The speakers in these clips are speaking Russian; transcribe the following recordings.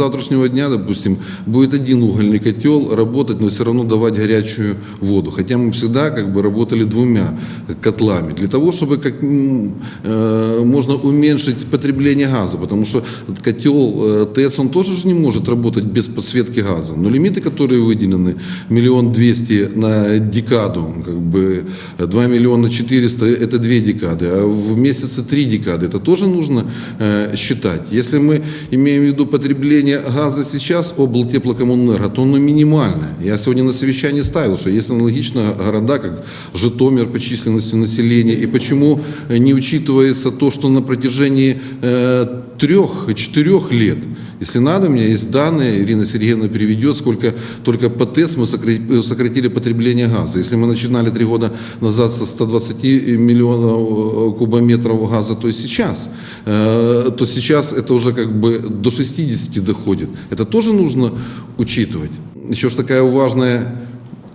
завтрашнего дня, допустим, будет один угольный котел работать, но все равно давать горячую воду. Хотя мы всегда как бы работали двумя котлами. Для того, чтобы как э, можно уменьшить потребление газа. Потому что котел э, ТЭЦ, он тоже же не может работать без подсветки газа. Но лимиты, которые выделены, миллион двести на декаду, как бы 2 миллиона 400 это две декады, а в месяце три декады. Это тоже нужно э, считать. Если мы имеем в виду потребление газа сейчас, облтеплокоммунэнерго, то оно минимальное. Я сегодня на совещании ставил, что есть аналогично города, как Житомир по численности населения, и почему не учитывается то, что на протяжении э, трех-четырех лет, если надо, у меня есть данные, Ирина Сергеевна переведет, сколько только по ТЭЦ мы сократили, потребление газа. Если мы начинали три года назад со 120 миллионов э, кубометров газа, то сейчас, э, то сейчас это уже как бы до 60 доходит. Это тоже нужно учитывать. Еще ж такая важная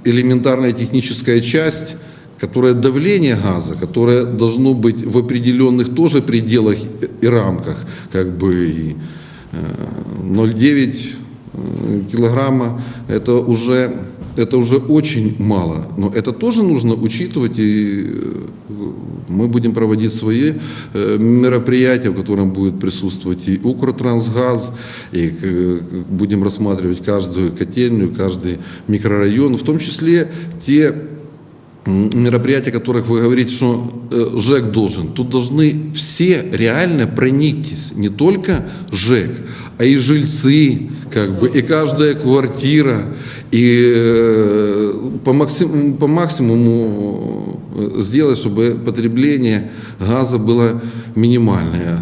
элементарная техническая часть, которая давление газа, которое должно быть в определенных тоже пределах и рамках, как бы и, 0,9 э, килограмма, это уже, это уже очень мало. Но это тоже нужно учитывать, и э, мы будем проводить свои э, мероприятия, в котором будет присутствовать и Укртрансгаз, и э, будем рассматривать каждую котельную, каждый микрорайон, в том числе те мероприятия, о которых вы говорите, что э, ЖЭК должен, тут должны все реально прониктись, не только ЖЭК, а и жильцы, как бы, и каждая квартира, и э, по, максим- по максимуму э, сделать, чтобы потребление газа было минимальное.